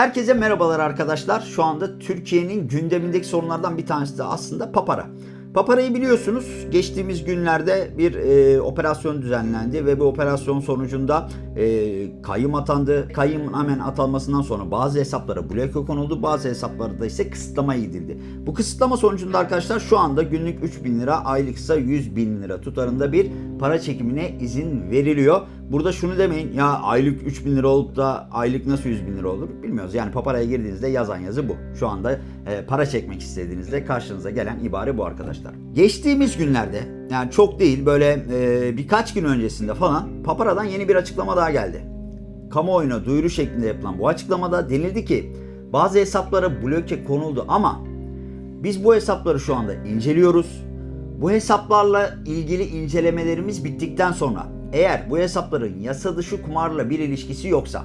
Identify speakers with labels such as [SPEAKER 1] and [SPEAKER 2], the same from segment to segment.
[SPEAKER 1] Herkese merhabalar arkadaşlar. Şu anda Türkiye'nin gündemindeki sorunlardan bir tanesi de aslında papara. Paparayı biliyorsunuz geçtiğimiz günlerde bir e, operasyon düzenlendi ve bu operasyon sonucunda e, kayyum atandı. Kayyum hemen atanmasından sonra bazı hesaplara bloke konuldu, bazı hesaplarda ise kısıtlama gidildi. Bu kısıtlama sonucunda arkadaşlar şu anda günlük 3000 lira, aylıksa 100 bin lira tutarında bir para çekimine izin veriliyor. Burada şunu demeyin ya aylık 3000 lira olup da aylık nasıl 100 bin lira olur bilmiyoruz. Yani paparaya girdiğinizde yazan yazı bu. Şu anda e, para çekmek istediğinizde karşınıza gelen ibare bu arkadaşlar. Geçtiğimiz günlerde yani çok değil böyle e, birkaç gün öncesinde falan paparadan yeni bir açıklama daha geldi. Kamuoyuna duyuru şeklinde yapılan bu açıklamada denildi ki bazı hesaplara bloke konuldu ama biz bu hesapları şu anda inceliyoruz. Bu hesaplarla ilgili incelemelerimiz bittikten sonra eğer bu hesapların yasa dışı kumarla bir ilişkisi yoksa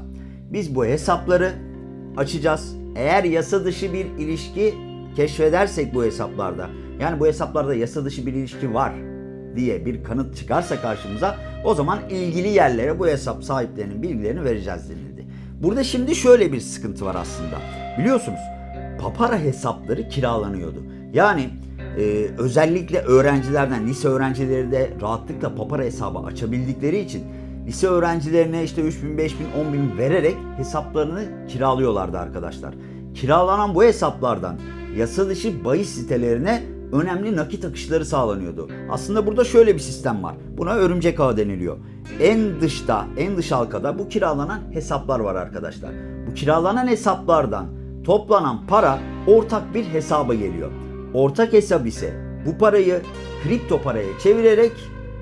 [SPEAKER 1] biz bu hesapları açacağız. Eğer yasa dışı bir ilişki keşfedersek bu hesaplarda yani bu hesaplarda yasa dışı bir ilişki var diye bir kanıt çıkarsa karşımıza o zaman ilgili yerlere bu hesap sahiplerinin bilgilerini vereceğiz denildi. Burada şimdi şöyle bir sıkıntı var aslında. Biliyorsunuz papara hesapları kiralanıyordu. Yani e, özellikle öğrencilerden, lise öğrencileri de rahatlıkla papara hesabı açabildikleri için lise öğrencilerine işte 3000, 5000, 10000 vererek hesaplarını kiralıyorlardı arkadaşlar. Kiralanan bu hesaplardan yasa dışı bahis sitelerine önemli nakit akışları sağlanıyordu. Aslında burada şöyle bir sistem var. Buna örümcek ağı deniliyor. En dışta, en dış halkada bu kiralanan hesaplar var arkadaşlar. Bu kiralanan hesaplardan toplanan para ortak bir hesaba geliyor. Ortak hesap ise bu parayı kripto paraya çevirerek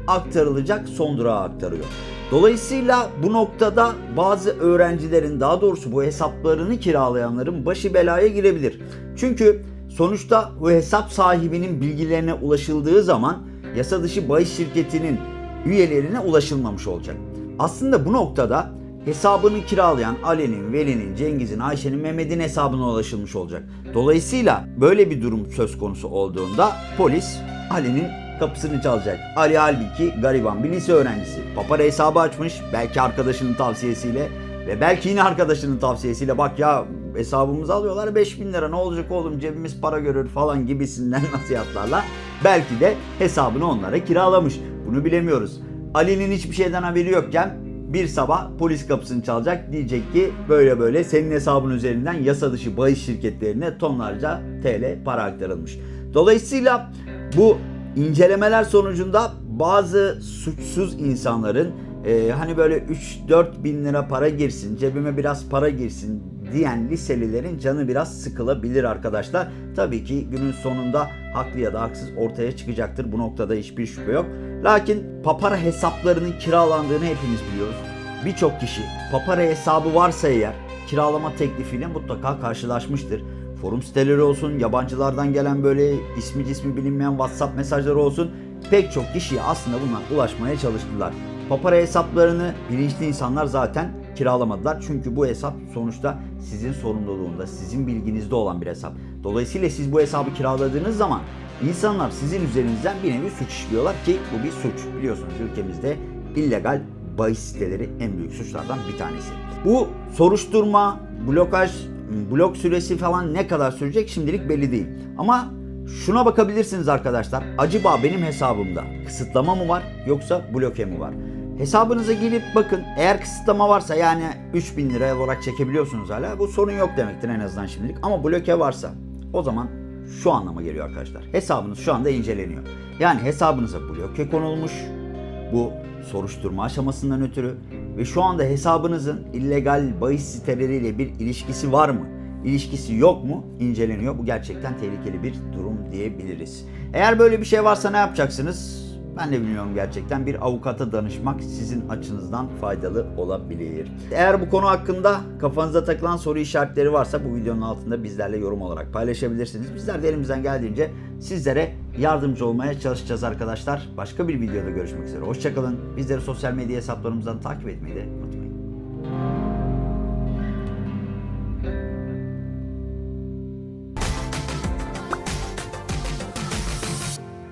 [SPEAKER 1] aktarılacak son durağa aktarıyor. Dolayısıyla bu noktada bazı öğrencilerin daha doğrusu bu hesaplarını kiralayanların başı belaya girebilir. Çünkü sonuçta bu hesap sahibinin bilgilerine ulaşıldığı zaman yasa dışı bahis şirketinin üyelerine ulaşılmamış olacak. Aslında bu noktada hesabını kiralayan Ali'nin, Veli'nin, Cengiz'in, Ayşe'nin, Mehmet'in hesabına ulaşılmış olacak. Dolayısıyla böyle bir durum söz konusu olduğunda polis Ali'nin kapısını çalacak. Ali halbuki gariban bir lise öğrencisi. Papara hesabı açmış belki arkadaşının tavsiyesiyle ve belki yine arkadaşının tavsiyesiyle bak ya hesabımızı alıyorlar 5000 lira ne olacak oğlum cebimiz para görür falan gibisinden nasihatlarla belki de hesabını onlara kiralamış. Bunu bilemiyoruz. Ali'nin hiçbir şeyden haberi yokken bir sabah polis kapısını çalacak diyecek ki böyle böyle senin hesabın üzerinden yasa dışı bahis şirketlerine tonlarca TL para aktarılmış. Dolayısıyla bu incelemeler sonucunda bazı suçsuz insanların e, hani böyle 3-4 bin lira para girsin, cebime biraz para girsin diyen liselilerin canı biraz sıkılabilir arkadaşlar. Tabii ki günün sonunda haklı ya da haksız ortaya çıkacaktır. Bu noktada hiçbir şüphe yok. Lakin papara hesaplarının kiralandığını hepimiz biliyoruz. Birçok kişi papara hesabı varsa eğer kiralama teklifiyle mutlaka karşılaşmıştır. Forum siteleri olsun, yabancılardan gelen böyle ismi cismi bilinmeyen WhatsApp mesajları olsun pek çok kişiye aslında bunlar ulaşmaya çalıştılar. Papara hesaplarını bilinçli insanlar zaten kiralamadılar. Çünkü bu hesap sonuçta sizin sorumluluğunda, sizin bilginizde olan bir hesap. Dolayısıyla siz bu hesabı kiraladığınız zaman insanlar sizin üzerinizden bir nevi suç işliyorlar ki bu bir suç. Biliyorsunuz ülkemizde illegal bahis siteleri en büyük suçlardan bir tanesi. Bu soruşturma, blokaj, blok süresi falan ne kadar sürecek şimdilik belli değil. Ama şuna bakabilirsiniz arkadaşlar. Acaba benim hesabımda kısıtlama mı var yoksa bloke mi var? Hesabınıza gelip bakın eğer kısıtlama varsa yani 3000 lira olarak çekebiliyorsunuz hala bu sorun yok demektir en azından şimdilik. Ama bloke varsa o zaman şu anlama geliyor arkadaşlar. Hesabınız şu anda inceleniyor. Yani hesabınıza bloke konulmuş. Bu soruşturma aşamasından ötürü ve şu anda hesabınızın illegal bahis siteleriyle bir ilişkisi var mı? İlişkisi yok mu? İnceleniyor. Bu gerçekten tehlikeli bir durum diyebiliriz. Eğer böyle bir şey varsa ne yapacaksınız? Ben de bilmiyorum gerçekten. Bir avukata danışmak sizin açınızdan faydalı olabilir. Eğer bu konu hakkında kafanıza takılan soru işaretleri varsa bu videonun altında bizlerle yorum olarak paylaşabilirsiniz. Bizler de elimizden geldiğince sizlere yardımcı olmaya çalışacağız arkadaşlar. Başka bir videoda görüşmek üzere. Hoşçakalın. Bizleri sosyal medya hesaplarımızdan takip etmeyi de unutmayın.